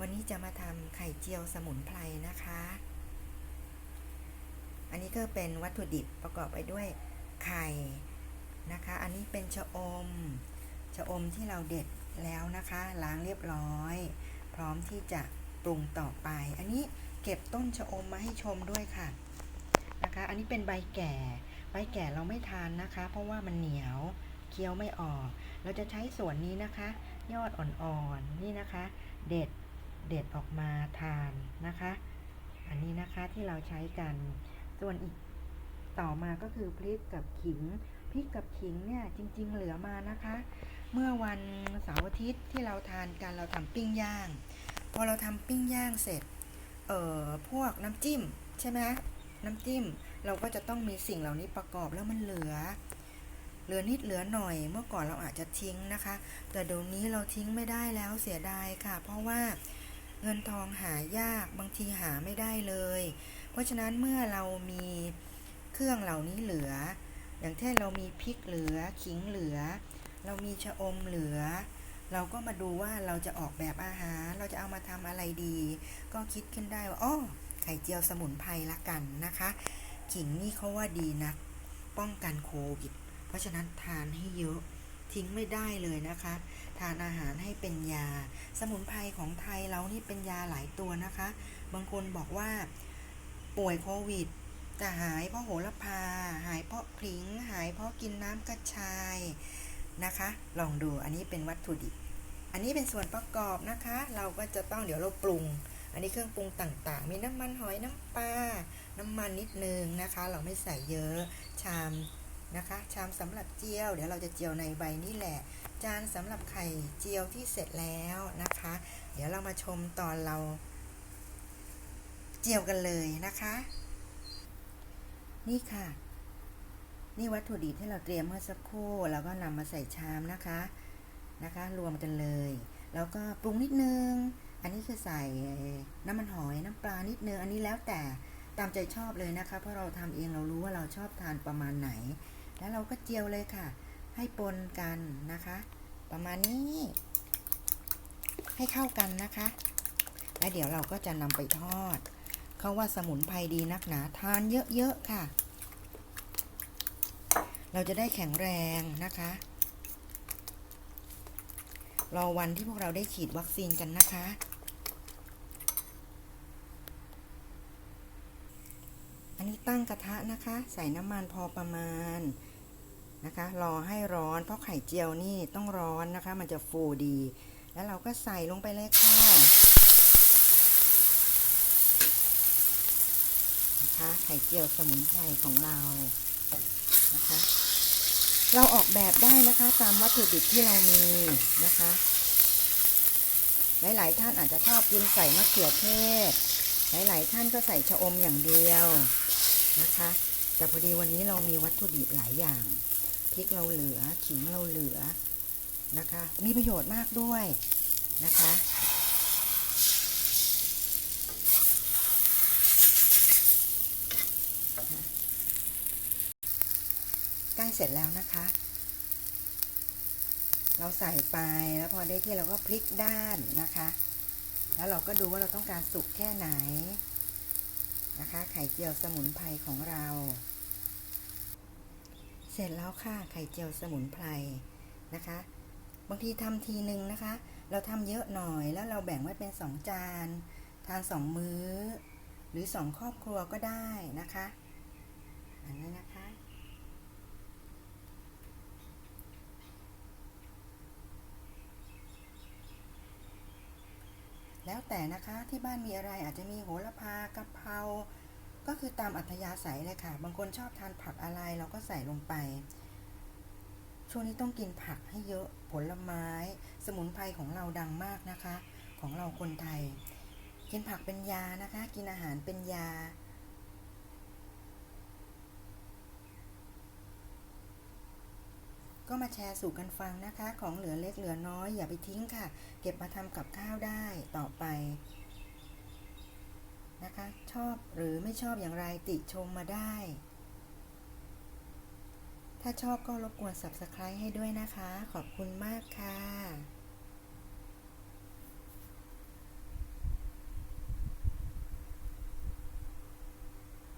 วันนี้จะมาทำไข่เจียวสมุนไพรนะคะ อันนี้ก็เป็นวัตถุดิบประกอบไปด้วยไข่นะคะ อันนี้เป็นชะอม ชะอมที่เราเด็ดแล้วนะคะ ล้างเรียบร้อย พร้อมที่จะปรุงต่อไป อันนี้เก็บต้นชะอมมาให้ชมด้วยค่ะนะคะ อันนี้เป็นใบแก่ ใบแก่เราไม่ทานนะคะ เพราะว่ามันเหนียว เคี้ยวไม่ออก เราจะใช้ส่วนนี้นะคะ ยอดอ่อนๆนี่นะคะ เด็ด เด็ดออกมาทานนะคะ อันนี้นะคะที่เราใช้กัน ส่วนอีกต่อมาก็คือพริกกับขิง พริกกับขิงเนี่ยจริง ๆ เหลือมานะคะ เมื่อวันเสาร์อาทิตย์ที่เราทานกันเราทำปิ้งย่าง พอเราทำปิ้งย่างเสร็จ เอ่อพวกน้ำจิ้มใช่ไหมน้ำจิ้มเราก็จะต้องมีสิ่งเหล่านี้ประกอบแล้วมันเหลือ เหลือนิดเหลือหน่อยเมื่อก่อนเราอาจจะทิ้งนะคะ แต่เดี๋ยวนี้เราทิ้งไม่ได้แล้วเสียดายค่ะ เพราะว่า เงินทองหายากบางทีหาไม่ได้เลย เพราะฉะนั้นเมื่อเรามีเครื่องเหล่านี้เหลือ อย่างเช่นเรามีพริกเหลือขิงเหลือ เรามีชะอมเหลือ เราก็มาดูว่าเราจะออกแบบอาหาร เราจะเอามาทำอะไรดี ก็คิดขึ้นได้ว่าอ้อไข่เจียวสมุนไพรละกันนะคะ ขิงนี่เขาว่าดีนะ ป้องกันโควิด เพราะฉะนั้นทานให้เยอะ ทิ้งไม่ได้เลยนะคะ ทานอาหารให้เป็นยา สมุนไพรของไทยเรานี่เป็นยาหลายตัวนะคะ บางคนบอกว่าป่วยโควิดแต่หายเพราะโหระพา หายเพราะพริ้ง หายเพราะกินน้ำกระชายนะคะ ลองดูอันนี้เป็นวัตถุดิบ อันนี้เป็นส่วนประกอบนะคะ เราก็จะต้องเดี๋ยวเราปรุง อันนี้เครื่องปรุงต่างๆ มีน้ำมันหอยน้ำปลาน้ำมันนิดนึงนะคะ เราไม่ใส่เยอะชาม นะคะ ชามสำหรับเจียว เดี๋ยวเราจะเจียวในใบนี่แหละ จานสำหรับไข่เจียวที่เสร็จแล้วนะคะ เดี๋ยวเรามาชมตอนเรา เจียวกันเลยนะคะ นี่ค่ะ นี่วัตถุดิบที่เราเตรียมเมื่อสักครู่แล้วก็นำมาใส่ชามนะคะนะคะ รวมกันเลย แล้วก็ปรุงนิดนึง อันนี้คือใส่น้ำมันหอยน้ำปลานิดนึง อันนี้แล้วแต่ตามใจชอบเลยนะคะ เพราะเราทำเองเรารู้ว่าเราชอบทานประมาณไหน แล้วเราก็เจียวเลยค่ะ ให้ปนกันนะคะ ประมาณนี้ ให้เข้ากันนะคะ แล้วเดี๋ยวเราก็จะนำไปทอด เขาว่าสมุนไพรดีนักหนาทานเยอะๆค่ะ เราจะได้แข็งแรงนะคะ รอวันที่พวกเราได้ฉีดวัคซีนกันนะคะ อันนี้ ตั้งกระทะนะคะ ใส่น้ำมันพอประมาณนะคะ รอให้ร้อน เพราะไข่เจียวนี่ต้องร้อนนะคะ มันจะฟูดี แล้วเราก็ใส่ลงไปเลยค่ะนะคะไข่เจียวสมุนไพรของเรานะคะ เราออกแบบได้นะคะตามวัตถุดิบที่เรามีนะคะ หลายๆท่านอาจจะชอบกินใส่มะเขือเทศ หลายๆท่านก็ใส่ชะอมอย่างเดียว นะคะ แต่พอดีวันนี้เรามีวัตถุดิบหลายอย่างพริกเราเหลือขิงเราเหลือนะคะ มีประโยชน์มากด้วยนะคะใกล้เสร็จแล้วนะคะ เราใส่ไปแล้วพอได้ที่เราก็พลิกด้านนะคะ แล้วเราก็ดูว่าเราต้องการสุกแค่ไหน ไข่เจียวสมุนไพรของเรา เสร็จแล้วค่ะไข่เจียวสมุนไพรนะคะ บางทีทำทีหนึ่งนะคะ เราทำเยอะหน่อยแล้วเราแบ่งไว้เป็นสองจานทานสองมื้อ หรือสองครอบครัวก็ได้นะคะอันนี้นะคะแล้วแต่นะคะที่บ้านมีอะไรอาจจะมีโหระพากะเพรา ก็คือตามอัธยาศัยเลยค่ะ บางคนชอบทานผักอะไรเราก็ใส่ลงไป ช่วงนี้ต้องกินผักให้เยอะผลไม้ สมุนไพรของเราดังมากนะคะ ของเราคนไทย กินผักเป็นยานะคะ กินอาหารเป็นยา ก็มาแชร์สู่กันฟังนะคะ ของเหลือเล็กเหลือน้อยอย่าไปทิ้งค่ะ เก็บมาทำกับข้าวได้ต่อไป ชอบหรือไม่ชอบอย่างไรติชมมาได้ ถ้าชอบก็รบกวน subscribe ให้ด้วยนะคะ ขอบคุณมากค่ะ